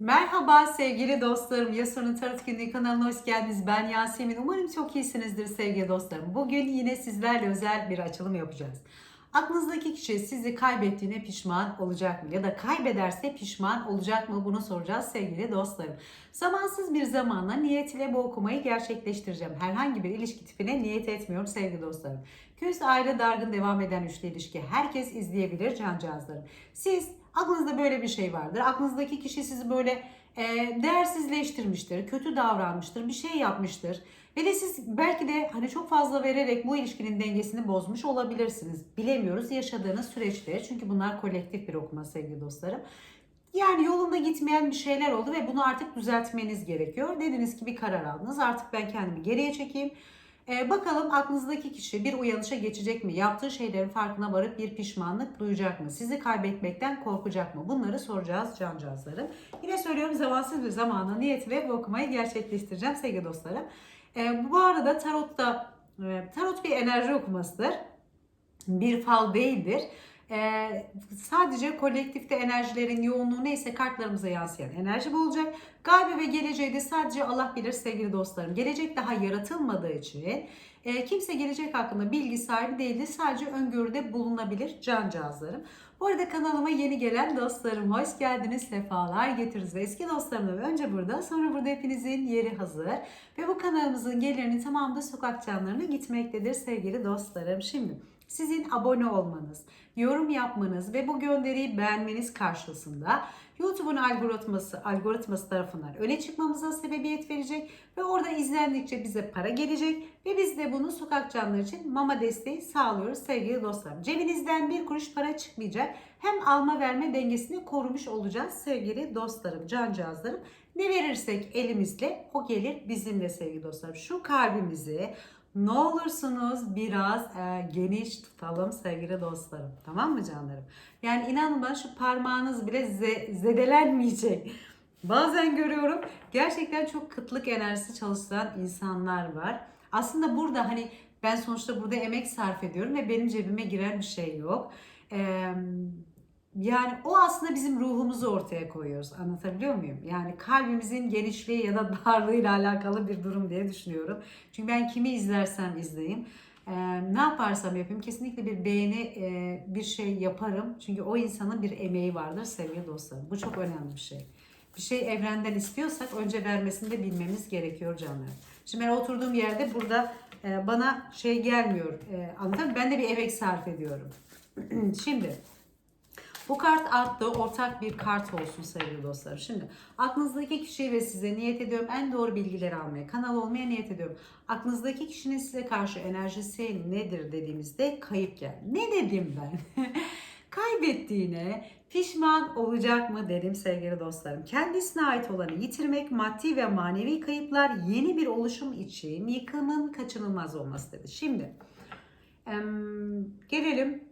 Merhaba sevgili dostlarım. Yasun'un Tarot Günlüğü kanalına hoş geldiniz. Ben Yasemin. Umarım çok iyisinizdir sevgili dostlarım. Bugün yine sizlerle özel bir açılım yapacağız. Aklınızdaki kişi sizi kaybettiğine pişman olacak mı? Ya da kaybederse pişman olacak mı? Bunu soracağız sevgili dostlarım. Zamansız bir zamanla niyet ile bu okumayı gerçekleştireceğim. Herhangi bir ilişki tipine niyet etmiyorum sevgili dostlarım. Küs ayrı dargın devam eden üçlü ilişki. Herkes izleyebilir cancağızlarım. Siz aklınızda böyle bir şey vardır. Aklınızdaki kişi sizi böyle e, değersizleştirmiştir, kötü davranmıştır, bir şey yapmıştır. Ve de siz belki de hani çok fazla vererek bu ilişkinin dengesini bozmuş olabilirsiniz. Bilemiyoruz yaşadığınız süreçleri. Çünkü bunlar kolektif bir okuma sevgili dostlarım. Yani yolunda gitmeyen bir şeyler oldu ve bunu artık düzeltmeniz gerekiyor. Dediniz ki bir karar aldınız. Artık ben kendimi geriye çekeyim. Ee, bakalım aklınızdaki kişi bir uyanışa geçecek mi? Yaptığı şeylerin farkına varıp bir pişmanlık duyacak mı? Sizi kaybetmekten korkacak mı? Bunları soracağız cancağızlarım. Yine söylüyorum zamansız bir zamana niyet ve bu okumayı gerçekleştireceğim sevgili dostlarım. Ee, bu arada tarotta e, tarot bir enerji okumasıdır. Bir fal değildir. Ee, sadece kolektifte enerjilerin yoğunluğu neyse kartlarımıza yansıyan enerji bu olacak. Gaybi ve geleceği de sadece Allah bilir sevgili dostlarım. Gelecek daha yaratılmadığı için e, kimse gelecek hakkında bilgi sahibi değildir. Sadece öngörüde bulunabilir cancağızlarım. Bu arada kanalıma yeni gelen dostlarım hoş geldiniz, sefalar getirdiniz. Eski dostlarımla önce burada sonra burada hepinizin yeri hazır. Ve bu kanalımızın gelirinin tamamı da sokak canlarına gitmektedir sevgili dostlarım. Şimdi sizin abone olmanız, yorum yapmanız ve bu gönderiyi beğenmeniz karşılığında YouTube'un algoritması, algoritması tarafından öne çıkmamıza sebebiyet verecek ve orada izlendikçe bize para gelecek ve biz de bunu sokak canlıları için mama desteği sağlıyoruz sevgili dostlarım. Cebinizden bir kuruş para çıkmayacak. Hem alma verme dengesini korumuş olacağız sevgili dostlarım, cancağızlarım. Ne verirsek elimizle o gelir bizimle sevgili dostlarım. Şu kalbimizi ne olursunuz biraz e, geniş tutalım sevgili dostlarım. Tamam mı canlarım? Yani inanın bana şu parmağınız bile ze- zedelenmeyecek. Bazen görüyorum gerçekten çok kıtlık enerjisi çalıştıran insanlar var. Aslında burada hani ben sonuçta burada emek sarf ediyorum ve benim cebime giren bir şey yok. Eee yani o aslında bizim ruhumuzu ortaya koyuyoruz. Anlatabiliyor muyum? Yani kalbimizin genişliği ya da darlığıyla alakalı bir durum diye düşünüyorum. Çünkü ben kimi izlersem izleyeyim, e, ne yaparsam yapayım kesinlikle bir beğeni e, bir şey yaparım. Çünkü o insanın bir emeği vardır sevgili dostlarım. Bu çok önemli bir şey. Bir şey evrenden istiyorsak önce vermesini de bilmemiz gerekiyor canlarım. Şimdi ben oturduğum yerde burada e, bana şey gelmiyor. E, anladın mı? Ben de bir emek sarf ediyorum. Şimdi bu kart arttı. Ortak bir kart olsun sevgili dostlar. Şimdi aklınızdaki kişiyi ve size niyet ediyorum en doğru bilgileri almaya, kanal olmaya niyet ediyorum. Aklınızdaki kişinin size karşı enerjisi nedir dediğimizde kayıp gel. Ne dedim ben? Kaybettiğine pişman olacak mı dedim sevgili dostlarım. Kendisine ait olanı yitirmek, maddi ve manevi kayıplar yeni bir oluşum için yıkımın kaçınılmaz olması dedi. Şimdi gelelim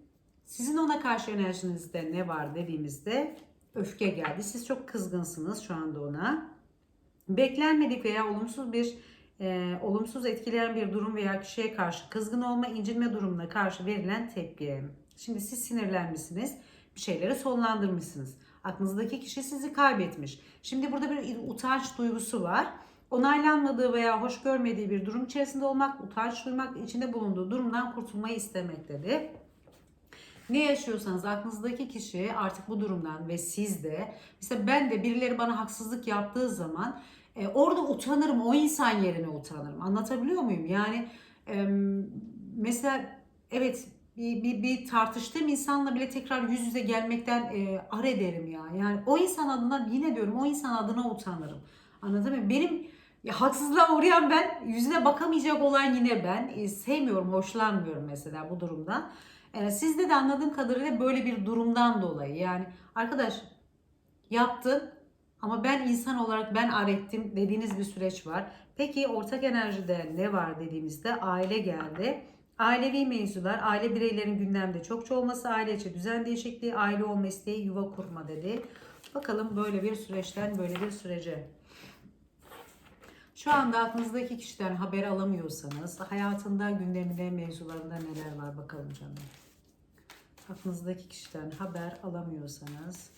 sizin ona karşı enerjinizde ne var dediğimizde öfke geldi. Siz çok kızgınsınız şu anda ona. Beklenmedik veya olumsuz bir e, olumsuz etkileyen bir durum veya kişiye karşı kızgın olma, incinme durumuna karşı verilen tepki. Şimdi siz sinirlenmişsiniz, bir şeyleri sonlandırmışsınız. Aklınızdaki kişi sizi kaybetmiş. Şimdi burada bir utanç duygusu var. Onaylanmadığı veya hoş görmediği bir durum içerisinde olmak, utanç duymak, içinde bulunduğu durumdan kurtulmayı istemektedir. Ne yaşıyorsanız aklınızdaki kişi artık bu durumdan ve siz de mesela ben de birileri bana haksızlık yaptığı zaman e, orada utanırım o insan yerine utanırım. Anlatabiliyor muyum? Yani e, mesela evet bir, bir, bir tartıştığım insanla bile tekrar yüz yüze gelmekten e, ar ederim ya. Yani o insan adına yine diyorum o insan adına utanırım. Anladın mı? Benim ya, haksızlığa uğrayan ben yüzüne bakamayacak olan yine ben. E, sevmiyorum hoşlanmıyorum mesela bu durumdan. Ee, sizde de anladığım kadarıyla böyle bir durumdan dolayı yani arkadaş yaptın ama ben insan olarak ben ar ettim dediğiniz bir süreç var. Peki ortak enerjide ne var dediğimizde aile geldi. Ailevi mevzular, aile bireylerin gündemde çokça olması, aile içi düzen değişikliği, aile olma isteği, yuva kurma dedi. Bakalım böyle bir süreçten böyle bir sürece. Şu anda aklınızdaki kişiden haber alamıyorsanız hayatında, gündeminde, mevzularında neler var bakalım canım. Aklınızdaki kişiden haber alamıyorsanız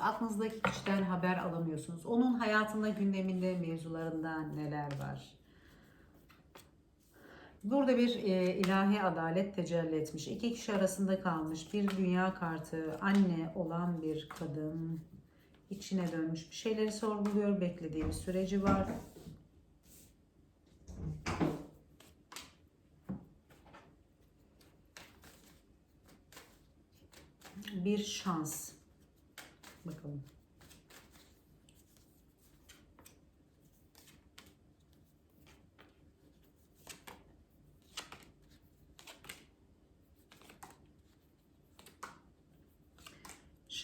aklınızdaki kişiden haber alamıyorsunuz. Onun hayatında, gündeminde, mevzularında neler var? Burada bir e, ilahi adalet tecelli etmiş. İki kişi arasında kalmış. Bir dünya kartı, anne olan bir kadın içine dönmüş. Bir şeyleri sorguluyor, beklediği bir süreci var. Bir şans. Bakalım.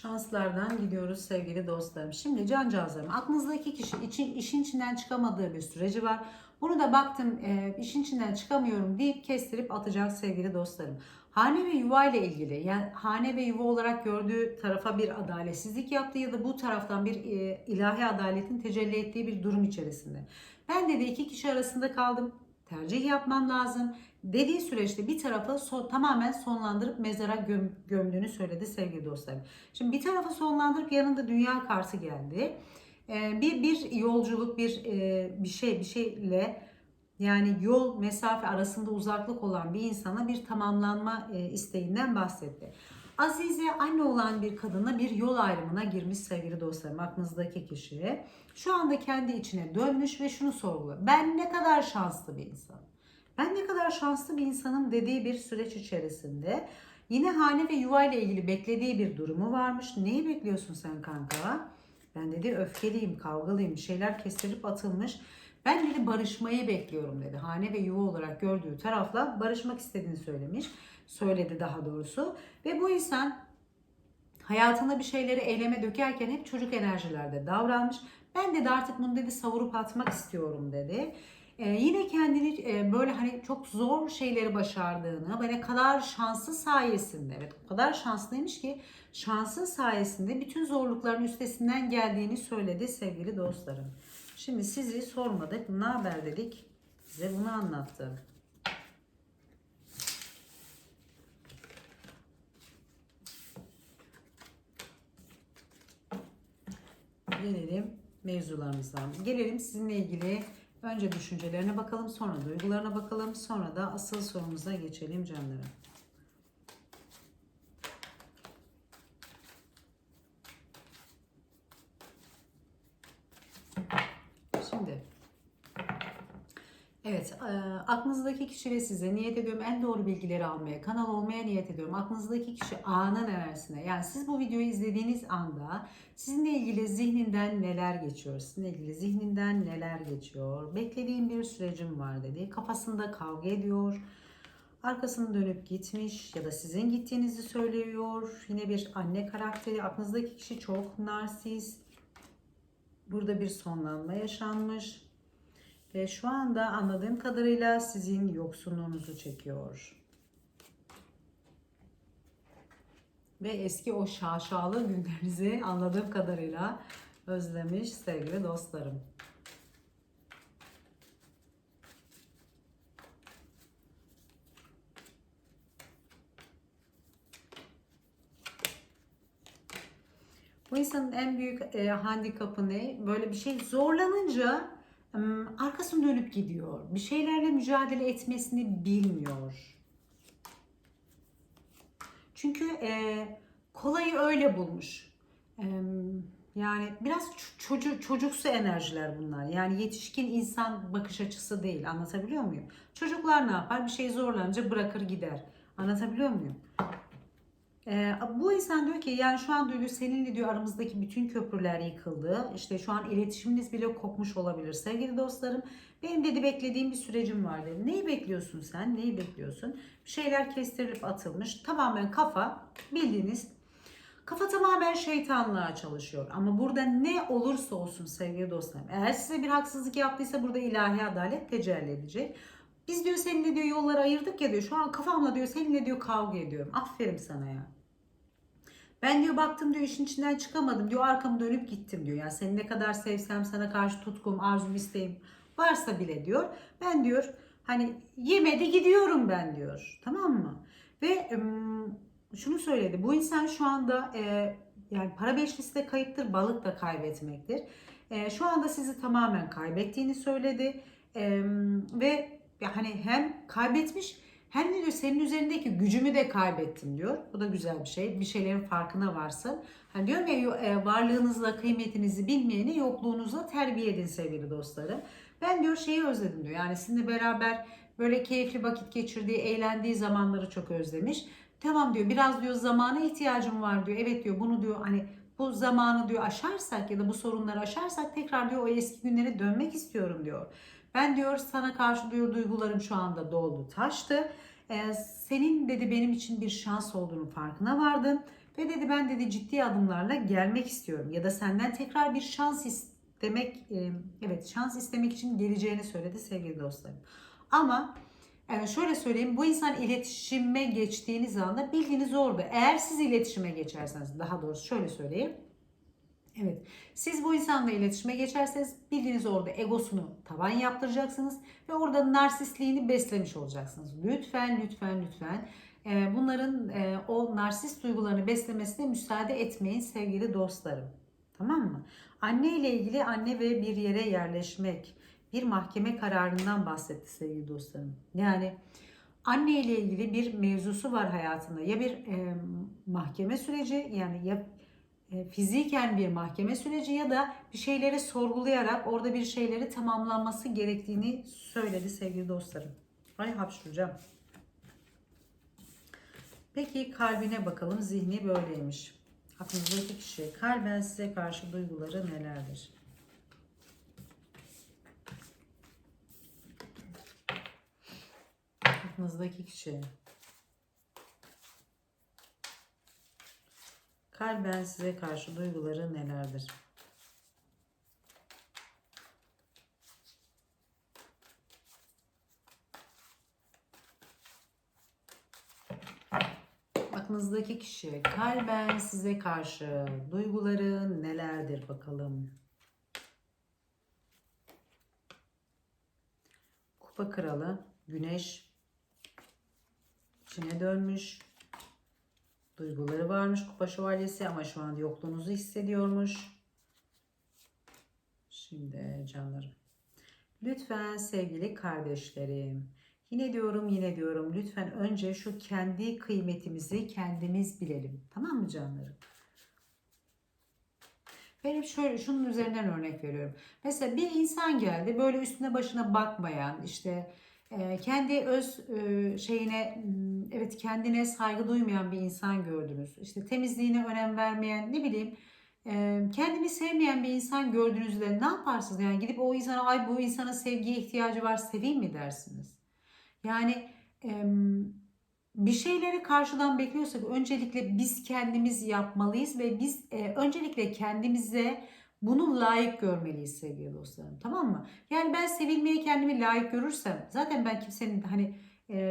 Şanslardan gidiyoruz sevgili dostlarım. Şimdi cancağızlarım aklınızdaki kişi için, işin içinden çıkamadığı bir süreci var. Bunu da baktım e, işin içinden çıkamıyorum deyip kestirip atacak sevgili dostlarım. Hane ve yuva ile ilgili yani hane ve yuva olarak gördüğü tarafa bir adaletsizlik yaptı ya da bu taraftan bir e, ilahi adaletin tecelli ettiği bir durum içerisinde. Ben de iki kişi arasında kaldım. Tercih yapmam lazım dediği süreçte bir tarafı son, tamamen sonlandırıp mezara göm, gömdüğünü söyledi sevgili dostlarım. Şimdi bir tarafı sonlandırıp yanında dünya kartı geldi. Ee, bir bir yolculuk bir e, bir şey bir şeyle yani yol mesafe arasında uzaklık olan bir insana bir tamamlanma e, isteğinden bahsetti. Azize anne olan bir kadına bir yol ayrımına girmiş sevgili dostlarım aklınızdaki kişi. Şu anda kendi içine dönmüş ve şunu sorguluyor. Ben ne kadar şanslı bir insanım. Ben ne kadar şanslı bir insanım dediği bir süreç içerisinde yine hane ve yuva ile ilgili beklediği bir durumu varmış. Neyi bekliyorsun sen kanka? Ben dedi öfkeliyim, kavgalıyım, şeyler kestirip atılmış. Ben dedi barışmayı bekliyorum dedi. Hane ve yuva olarak gördüğü tarafla barışmak istediğini söylemiş. Söyledi daha doğrusu. Ve bu insan hayatında bir şeyleri eyleme dökerken hep çocuk enerjilerde davranmış. Ben dedi artık bunu dedi savurup atmak istiyorum dedi. Ee, yine kendini e, böyle hani çok zor şeyleri başardığını ve ne kadar şanslı sayesinde evet o kadar şanslıymış ki şansın sayesinde bütün zorlukların üstesinden geldiğini söyledi sevgili dostlarım. Şimdi sizi sormadık ne haber dedik size bunu anlattım. Gelelim mevzularımıza. Gelelim sizinle ilgili Önce düşüncelerine bakalım, sonra duygularına bakalım, sonra da asıl sorumuza geçelim canlarım. Şimdi Evet, e, aklınızdaki kişi ve size niyet ediyorum en doğru bilgileri almaya, kanal olmaya niyet ediyorum. Aklınızdaki kişi anın enerjisine. Yani siz bu videoyu izlediğiniz anda sizinle ilgili zihninden neler geçiyor? Sizinle ilgili zihninden neler geçiyor? Beklediğim bir sürecim var dedi. Kafasında kavga ediyor. Arkasını dönüp gitmiş ya da sizin gittiğinizi söylüyor. Yine bir anne karakteri. Aklınızdaki kişi çok narsist. Burada bir sonlanma yaşanmış ve şu anda anladığım kadarıyla sizin yoksunluğunuzu çekiyor. Ve eski o şaşalı günlerinizi anladığım kadarıyla özlemiş sevgili dostlarım. Bu insanın en büyük e, handikapı ne? Böyle bir şey zorlanınca arkasını dönüp gidiyor. Bir şeylerle mücadele etmesini bilmiyor. Çünkü e, kolayı öyle bulmuş. E, yani biraz çocuk çocuksu enerjiler bunlar. Yani yetişkin insan bakış açısı değil. Anlatabiliyor muyum? Çocuklar ne yapar? Bir şey zorlanınca bırakır gider. Anlatabiliyor muyum? Ee, bu insan diyor ki yani şu an diyor seninle diyor aramızdaki bütün köprüler yıkıldı. İşte şu an iletişiminiz bile kopmuş olabilir sevgili dostlarım. Benim dedi beklediğim bir sürecim var dedi. Neyi bekliyorsun sen? Neyi bekliyorsun? Bir şeyler kestirilip atılmış. Tamamen kafa bildiğiniz kafa tamamen şeytanlığa çalışıyor. Ama burada ne olursa olsun sevgili dostlarım. Eğer size bir haksızlık yaptıysa burada ilahi adalet tecelli edecek. Biz diyor seninle diyor yolları ayırdık ya diyor. Şu an kafamla diyor seninle diyor kavga ediyorum. Aferin sana ya. Ben diyor baktım diyor işin içinden çıkamadım diyor arkamı dönüp gittim diyor. Yani seni ne kadar sevsem sana karşı tutkum, arzum, isteğim varsa bile diyor. Ben diyor hani yemedi gidiyorum ben diyor. Tamam mı? Ve şunu söyledi. Bu insan şu anda e, yani para beşlisi de kayıptır, balık da kaybetmektir. E, şu anda sizi tamamen kaybettiğini söyledi. E, ve hani hem kaybetmiş hem de diyor senin üzerindeki gücümü de kaybettim diyor. Bu da güzel bir şey. Bir şeylerin farkına varsın. Hani diyorum ya e, varlığınızla kıymetinizi bilmeyeni yokluğunuzla terbiye edin sevgili dostlarım. Ben diyor şeyi özledim diyor. Yani sizinle beraber böyle keyifli vakit geçirdiği, eğlendiği zamanları çok özlemiş. Tamam diyor biraz diyor zamana ihtiyacım var diyor. Evet diyor bunu diyor hani bu zamanı diyor aşarsak ya da bu sorunları aşarsak tekrar diyor o eski günlere dönmek istiyorum diyor. Ben diyor sana karşı diyor duygularım şu anda doldu taştı. Ee, senin dedi benim için bir şans olduğunu farkına vardım. Ve dedi ben dedi ciddi adımlarla gelmek istiyorum. Ya da senden tekrar bir şans istemek, e, evet şans istemek için geleceğini söyledi sevgili dostlarım. Ama yani şöyle söyleyeyim bu insan iletişime geçtiğiniz anda bildiğiniz orada. Eğer siz iletişime geçerseniz daha doğrusu şöyle söyleyeyim. Evet. Siz bu insanla iletişime geçerseniz bildiğiniz orada egosunu tavan yaptıracaksınız ve orada narsistliğini beslemiş olacaksınız. Lütfen lütfen lütfen e, bunların e, o narsist duygularını beslemesine müsaade etmeyin sevgili dostlarım. Tamam mı? Anne ile ilgili anne ve bir yere yerleşmek, bir mahkeme kararından bahsetti sevgili dostlarım. Yani anne ile ilgili bir mevzusu var hayatında. Ya bir e, mahkeme süreci yani ya fiziken bir mahkeme süreci ya da bir şeyleri sorgulayarak orada bir şeyleri tamamlanması gerektiğini söyledi sevgili dostlarım. Ay hapşuracağım. Peki kalbine bakalım. Zihni böyleymiş. Aklınızdaki kişi kalben size karşı duyguları nelerdir? Aklınızdaki kişi kalben size karşı duyguları nelerdir? Aklınızdaki kişi kalben size karşı duyguları nelerdir bakalım. Kupa kralı, güneş içine dönmüş. Duyguları varmış kupa şövalyesi ama şu an yokluğunuzu hissediyormuş. Şimdi canlarım. Lütfen sevgili kardeşlerim. Yine diyorum yine diyorum lütfen önce şu kendi kıymetimizi kendimiz bilelim. Tamam mı canlarım? Benim şöyle şunun üzerinden örnek veriyorum. Mesela bir insan geldi böyle üstüne başına bakmayan işte kendi öz e, şeyine evet kendine saygı duymayan bir insan gördünüz. İşte temizliğine önem vermeyen ne bileyim e, kendini sevmeyen bir insan gördüğünüzde ne yaparsınız? Yani gidip o insana ay bu insana sevgiye ihtiyacı var seveyim mi dersiniz? Yani bir şeyleri karşıdan bekliyorsak öncelikle biz kendimiz yapmalıyız ve biz öncelikle kendimize bunu layık görmeliyiz sevgili dostlarım. Tamam mı? Yani ben sevilmeye kendimi layık görürsem zaten ben kimsenin hani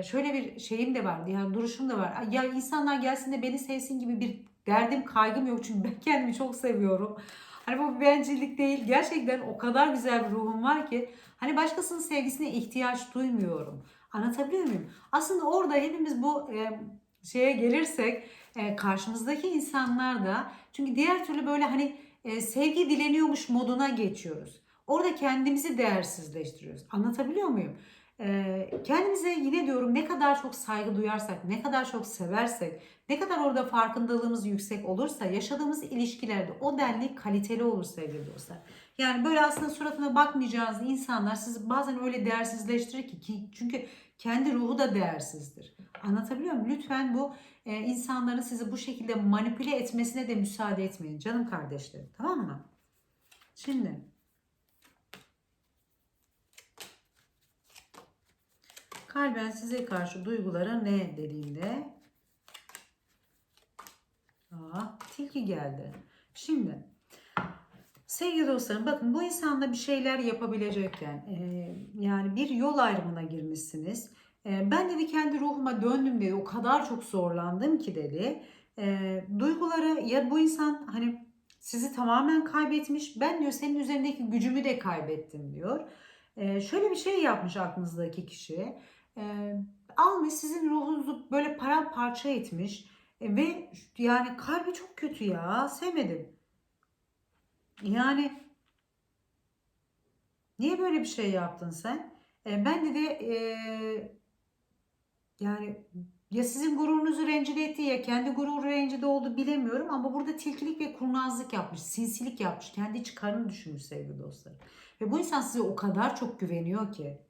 şöyle bir şeyim de var. Yani duruşum da var. Ya insanlar gelsin de beni sevsin gibi bir derdim kaygım yok. Çünkü ben kendimi çok seviyorum. Hani bu bir bencillik değil. Gerçekten o kadar güzel bir ruhum var ki hani başkasının sevgisine ihtiyaç duymuyorum. Anlatabiliyor muyum? Aslında orada hepimiz bu e, şeye gelirsek e, karşımızdaki insanlar da çünkü diğer türlü böyle hani e, sevgi dileniyormuş moduna geçiyoruz. Orada kendimizi değersizleştiriyoruz. Anlatabiliyor muyum? E, kendimize yine diyorum ne kadar çok saygı duyarsak, ne kadar çok seversek, ne kadar orada farkındalığımız yüksek olursa yaşadığımız ilişkilerde o denli kaliteli olur sevgili dostlar. Yani böyle aslında suratına bakmayacağınız insanlar sizi bazen öyle değersizleştirir ki çünkü kendi ruhu da değersizdir. Anlatabiliyor muyum? Lütfen bu e, insanların sizi bu şekilde manipüle etmesine de müsaade etmeyin canım kardeşlerim. Tamam mı? Şimdi kalben size karşı duyguları ne dediğinde Aa, tilki geldi. Şimdi Sevgili dostlarım bakın bu insanla bir şeyler yapabilecekken e, yani bir yol ayrımına girmişsiniz. E, ben dedi kendi ruhuma döndüm dedi o kadar çok zorlandım ki dedi. E, duyguları ya bu insan hani sizi tamamen kaybetmiş ben diyor senin üzerindeki gücümü de kaybettim diyor. E, şöyle bir şey yapmış aklınızdaki kişi. E, almış sizin ruhunuzu böyle paramparça etmiş E, ve yani kalbi çok kötü ya. Sevmedim. Yani niye böyle bir şey yaptın sen? E, ben de de e, yani ya sizin gururunuzu rencide etti ya kendi gururu rencide oldu bilemiyorum ama burada tilkilik ve kurnazlık yapmış, sinsilik yapmış, kendi çıkarını düşünmüş sevgili dostlarım. Ve bu insan size o kadar çok güveniyor ki,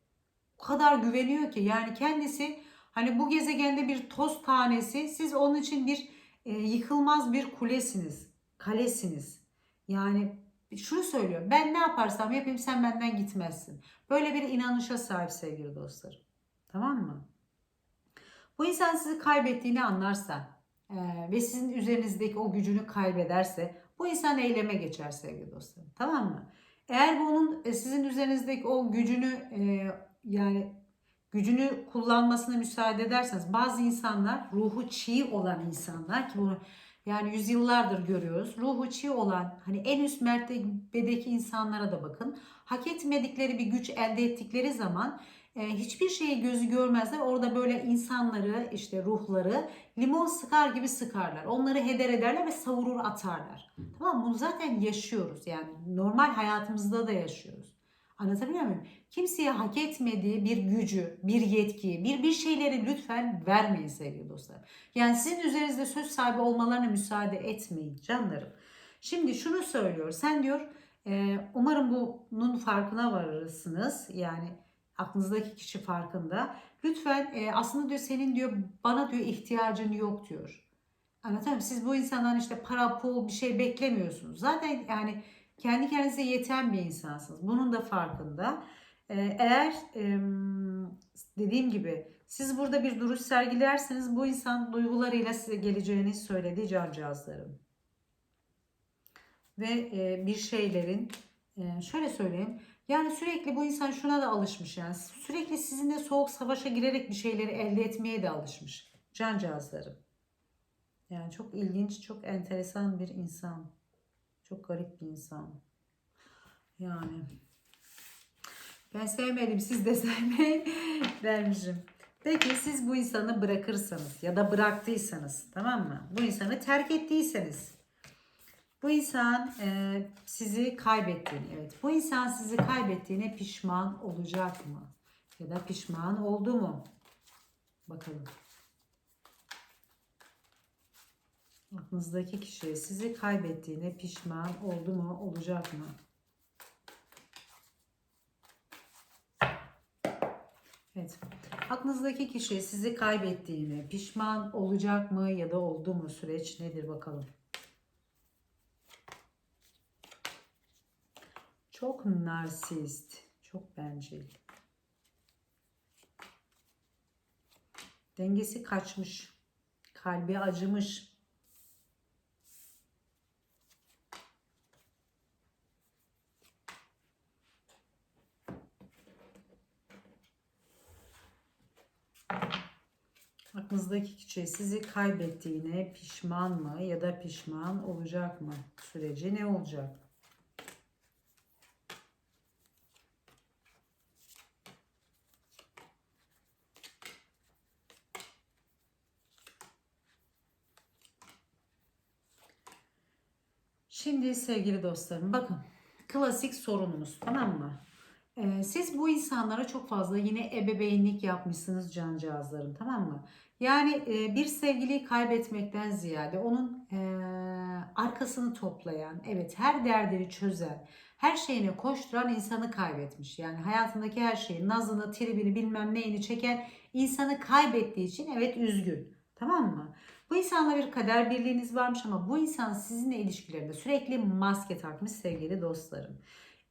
o kadar güveniyor ki yani kendisi hani bu gezegende bir toz tanesi, siz onun için bir e, yıkılmaz bir kulesiniz, kalesiniz. Yani şunu söylüyor, ben ne yaparsam yapayım sen benden gitmezsin. Böyle bir inanışa sahip sevgili dostlarım. Tamam mı? Bu insan sizi kaybettiğini anlarsa e, ve sizin üzerinizdeki o gücünü kaybederse bu insan eyleme geçer sevgili dostlarım. Tamam mı? Eğer bunun e, sizin üzerinizdeki o gücünü e, yani gücünü kullanmasına müsaade ederseniz bazı insanlar ruhu çiğ olan insanlar ki bunu yani yüzyıllardır görüyoruz. Ruhu çiğ olan hani en üst mertebedeki insanlara da bakın. Hak etmedikleri bir güç elde ettikleri zaman hiçbir şeyi gözü görmezler. Orada böyle insanları işte ruhları limon sıkar gibi sıkarlar. Onları heder ederler ve savurur atarlar. Tamam? Bunu zaten yaşıyoruz. Yani normal hayatımızda da yaşıyoruz. Anlatabiliyor muyum? Kimseye hak etmediği bir gücü, bir yetkiyi, bir bir şeyleri lütfen vermeyin sevgili dostlar. Yani sizin üzerinizde söz sahibi olmalarına müsaade etmeyin canlarım. Şimdi şunu söylüyor. Sen diyor e, umarım bunun farkına varırsınız. Yani aklınızdaki kişi farkında. Lütfen e, aslında diyor senin diyor bana diyor ihtiyacın yok diyor. Muyum? Siz bu insandan işte para, pul bir şey beklemiyorsunuz. Zaten yani kendi kendinize yeten bir insansınız. Bunun da farkında. Ee, eğer dediğim gibi siz burada bir duruş sergilerseniz bu insan duygularıyla size geleceğini söyledi cancağızlarım. Ve e, bir şeylerin e, şöyle söyleyeyim. Yani sürekli bu insan şuna da alışmış yani. Sürekli sizinle soğuk savaşa girerek bir şeyleri elde etmeye de alışmış. Cancağızlarım. Yani çok ilginç, çok enteresan bir insan. Çok garip bir insan. Yani ben sevmedim siz de sevmeyin dermişim. Peki siz bu insanı bırakırsanız ya da bıraktıysanız tamam mı? Bu insanı terk ettiyseniz bu insan e, sizi kaybettiğini evet bu insan sizi kaybettiğine pişman olacak mı? Ya da pişman oldu mu? Bakalım. Aklınızdaki kişi sizi kaybettiğine pişman oldu mu, olacak mı? Evet. Aklınızdaki kişi sizi kaybettiğine pişman olacak mı ya da oldu mu? Süreç nedir bakalım. Çok narsist, çok bencil. Dengesi kaçmış, kalbi acımış. Aklınızdaki kişi sizi kaybettiğine pişman mı ya da pişman olacak mı? Süreci ne olacak? Şimdi sevgili dostlarım bakın klasik sorunumuz tamam mı? Ee, siz bu insanlara çok fazla yine ebeveynlik yapmışsınız cancağızlarım tamam mı? Yani e, bir sevgiliyi kaybetmekten ziyade onun e, arkasını toplayan, evet her derdini çözen, her şeyine koşturan insanı kaybetmiş. Yani hayatındaki her şeyi, nazını, tribini bilmem neyini çeken insanı kaybettiği için evet üzgün. Tamam mı? Bu insanla bir kader birliğiniz varmış ama bu insan sizinle ilişkilerinde sürekli maske takmış sevgili dostlarım.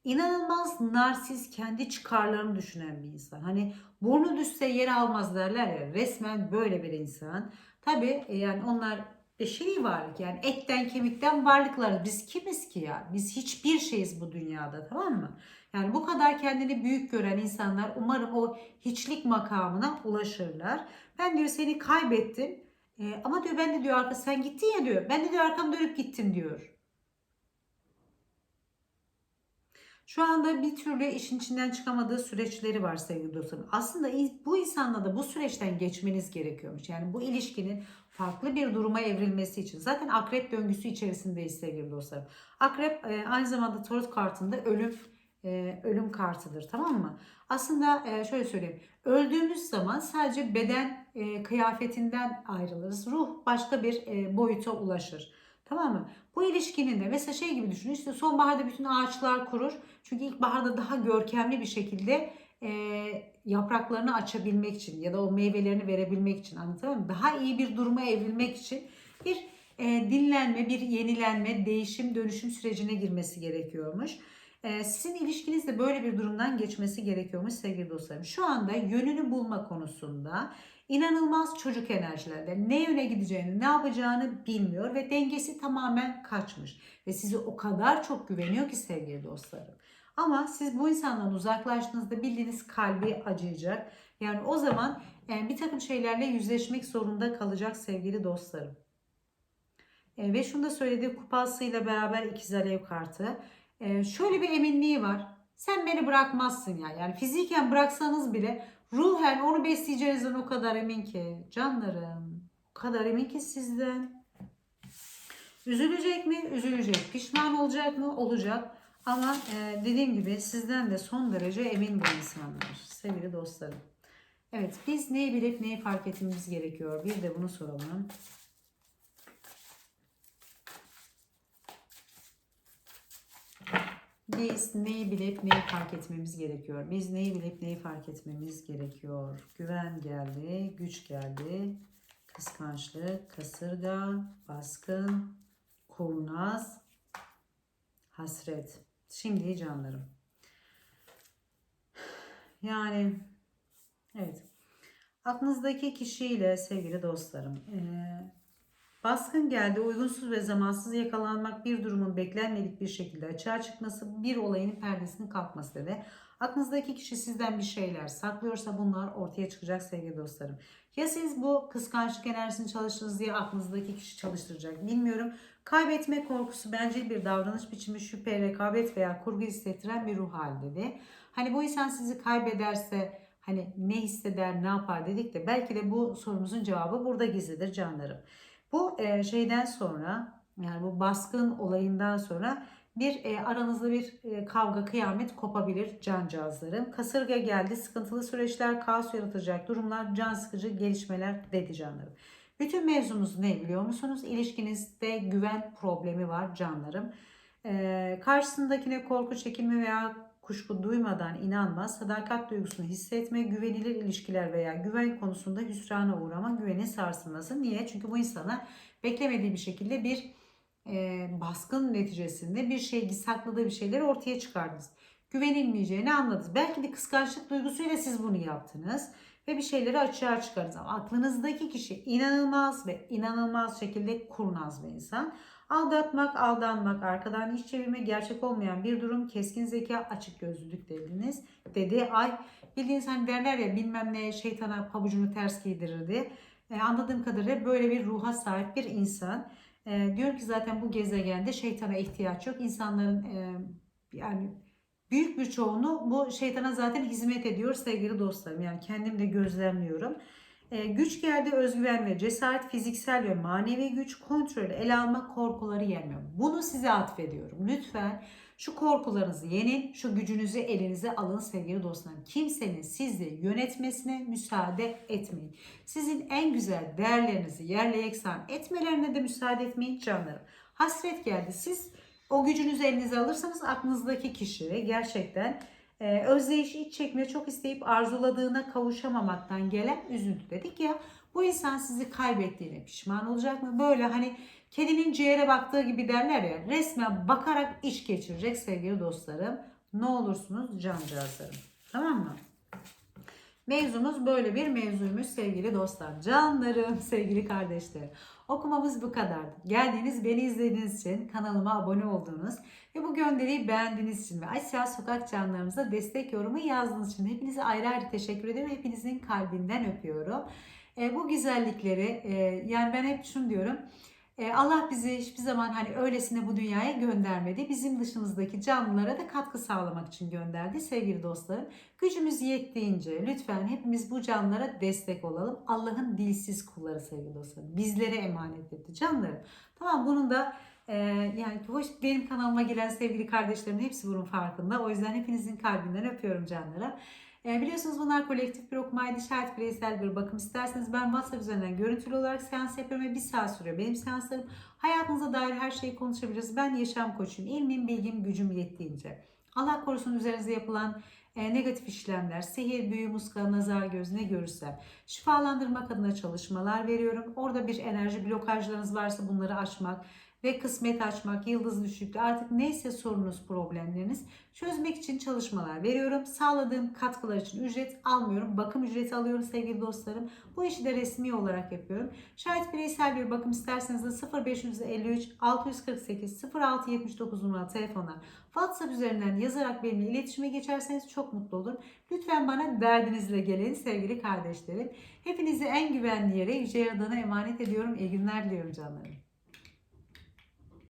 İnanılmaz narsist kendi çıkarlarını düşünen bir insan. Hani burnu düşse yere almaz derler ya resmen böyle bir insan. Tabi e, yani onlar beşeri varlık yani etten kemikten varlıklar. Biz kimiz ki ya? Biz hiçbir şeyiz bu dünyada tamam mı? Yani bu kadar kendini büyük gören insanlar umarım o hiçlik makamına ulaşırlar. Ben diyor seni kaybettim e, ama diyor ben de diyor arka sen gittin ya diyor. Ben de diyor arkam dönüp gittim diyor. Şu anda bir türlü işin içinden çıkamadığı süreçleri var sevgili dostlarım. Aslında bu insanla da bu süreçten geçmeniz gerekiyormuş. Yani bu ilişkinin farklı bir duruma evrilmesi için. Zaten akrep döngüsü içerisindeyiz sevgili dostlarım. Akrep e, aynı zamanda tarot kartında ölüm e, ölüm kartıdır tamam mı? Aslında e, şöyle söyleyeyim. Öldüğümüz zaman sadece beden e, kıyafetinden ayrılırız. Ruh başka bir e, boyuta ulaşır. Tamam mı? Bu ilişkinin de mesela şey gibi düşünün işte sonbaharda bütün ağaçlar kurur. Çünkü ilkbaharda daha görkemli bir şekilde e, yapraklarını açabilmek için ya da o meyvelerini verebilmek için anlatabiliyor muyum? Daha iyi bir duruma evrilmek için bir e, dinlenme, bir yenilenme, değişim, dönüşüm sürecine girmesi gerekiyormuş. E, sizin ilişkiniz de böyle bir durumdan geçmesi gerekiyormuş sevgili dostlarım. Şu anda yönünü bulma konusunda inanılmaz çocuk enerjilerde ne yöne gideceğini, ne yapacağını bilmiyor ve dengesi tamamen kaçmış. Ve size o kadar çok güveniyor ki sevgili dostlarım. Ama siz bu insandan uzaklaştığınızda bildiğiniz kalbi acıyacak. Yani o zaman e, bir takım şeylerle yüzleşmek zorunda kalacak sevgili dostlarım. E, ve şunu da söylediği kupasıyla beraber ikiz alev kartı. E, şöyle bir eminliği var. Sen beni bırakmazsın ya. Yani fiziken bıraksanız bile ruhen onu besleyeceğinizden o kadar emin ki. Canlarım. O kadar emin ki sizden. Üzülecek mi? Üzülecek. Pişman olacak mı? Olacak. Ama e, dediğim gibi sizden de son derece emin bu insanlar. Sevgili dostlarım. Evet biz neyi bilip neyi fark etmemiz gerekiyor? Bir de bunu soralım. Biz neyi bilip neyi fark etmemiz gerekiyor? Biz neyi bilip neyi fark etmemiz gerekiyor? Güven geldi, güç geldi, kıskançlık, kasırga, baskın, kurnaz, hasret. Şimdi canlarım. Yani evet. Aklınızdaki kişiyle sevgili dostlarım eee, baskın geldi, uygunsuz ve zamansız yakalanmak, bir durumun beklenmedik bir şekilde açığa çıkması, bir olayın perdesinin kalkması dedi. Aklınızdaki kişi sizden bir şeyler saklıyorsa bunlar ortaya çıkacak sevgili dostlarım. Ya siz bu kıskançlık enerjisini çalıştınız diye aklınızdaki kişi çalıştıracak bilmiyorum. Kaybetme korkusu bence bir davranış biçimi, şüphe, rekabet veya kurgu hissettiren bir ruh hali dedi. Hani bu insan sizi kaybederse hani ne hisseder, ne yapar dedik de belki de bu sorumuzun cevabı burada gizlidir canlarım. Bu e, şeyden sonra yani bu baskın olayından sonra bir e, aranızda bir e, kavga kıyamet kopabilir cancağızlarım. Kasırga geldi sıkıntılı süreçler kaos yaratacak durumlar can sıkıcı gelişmeler dedi canlarım. Bütün mevzumuz ne biliyor musunuz? İlişkinizde güven problemi var canlarım. E, karşısındakine korku çekinme veya kuşku duymadan inanma, sadakat duygusunu hissetme, güvenilir ilişkiler veya güven konusunda hüsrana uğrama, güvenin sarsılması. Niye? Çünkü bu insana beklemediği bir şekilde bir e, baskın neticesinde bir şey sakladığı bir şeyleri ortaya çıkardınız. Güvenilmeyeceğini anladınız. Belki de kıskançlık duygusuyla siz bunu yaptınız ve bir şeyleri açığa çıkardınız. Ama aklınızdaki kişi inanılmaz ve inanılmaz şekilde kurnaz bir insan. Aldatmak, aldanmak, arkadan iş çevirme, gerçek olmayan bir durum, keskin zeka, açık gözlülük dediniz. Dedi ay bildiğiniz hani derler ya bilmem ne şeytana pabucunu ters giydirir. E, anladığım kadarıyla böyle bir ruha sahip bir insan. E, diyor ki zaten bu gezegende şeytana ihtiyaç yok. İnsanların e, yani büyük bir çoğunu bu şeytana zaten hizmet ediyor sevgili dostlarım. Yani kendim de gözlemliyorum. E, güç geldi, özgüven ve cesaret, fiziksel ve manevi güç, kontrolü ele almak, korkuları yenmiyor. Bunu size atfediyorum. Lütfen şu korkularınızı yenin, şu gücünüzü elinize alın sevgili dostlarım. Kimsenin sizi yönetmesine müsaade etmeyin. Sizin en güzel değerlerinizi yerle yeksan etmelerine de müsaade etmeyin canlarım. Hasret geldi. Siz o gücünüzü elinize alırsanız aklınızdaki kişi gerçekten e, iç çekme çok isteyip arzuladığına kavuşamamaktan gelen üzüntü dedik ya. Bu insan sizi kaybettiğine pişman olacak mı? Böyle hani kedinin ciğere baktığı gibi derler ya resmen bakarak iş geçirecek sevgili dostlarım. Ne olursunuz cancağızlarım. Tamam mı? Mevzumuz böyle bir mevzuymuş sevgili dostlar. Canlarım, sevgili kardeşlerim. Okumamız bu kadardı. Geldiğiniz, beni izlediğiniz için, kanalıma abone olduğunuz ve bu gönderiyi beğendiğiniz için ve Asya Sokak Canlarımıza destek yorumu yazdığınız için hepinize ayrı ayrı teşekkür ederim. Hepinizin kalbinden öpüyorum. E, bu güzellikleri, e, yani ben hep şunu diyorum. E, Allah bizi hiçbir zaman hani öylesine bu dünyaya göndermedi. Bizim dışımızdaki canlılara da katkı sağlamak için gönderdi sevgili dostlarım. Gücümüz yettiğince lütfen hepimiz bu canlılara destek olalım. Allah'ın dilsiz kulları sevgili dostlarım. Bizlere emanet etti canlarım. Tamam bunun da e, yani hoş benim kanalıma gelen sevgili kardeşlerim hepsi bunun farkında. O yüzden hepinizin kalbinden öpüyorum canlara. E, biliyorsunuz bunlar kolektif bir okumaydı. Şayet bireysel bir bakım isterseniz ben WhatsApp üzerinden görüntülü olarak seans yapıyorum ve bir saat sürüyor benim seanslarım. Hayatınıza dair her şeyi konuşabiliriz. Ben yaşam koçuyum. İlmim, bilgim, gücüm yettiğince. Allah korusun üzerinize yapılan e, negatif işlemler, sihir, büyü, muska, nazar, göz ne görürsem şifalandırmak adına çalışmalar veriyorum. Orada bir enerji blokajlarınız varsa bunları aşmak ve kısmet açmak, yıldız düşüklüğü artık neyse sorunuz, problemleriniz çözmek için çalışmalar veriyorum. Sağladığım katkılar için ücret almıyorum. Bakım ücreti alıyorum sevgili dostlarım. Bu işi de resmi olarak yapıyorum. Şayet bireysel bir bakım isterseniz de 0553 648 0679 numaralı telefona WhatsApp üzerinden yazarak benimle iletişime geçerseniz çok mutlu olurum. Lütfen bana derdinizle gelin sevgili kardeşlerim. Hepinizi en güvenli yere Yüce Yaradan'a emanet ediyorum. İyi günler diliyorum canlarım.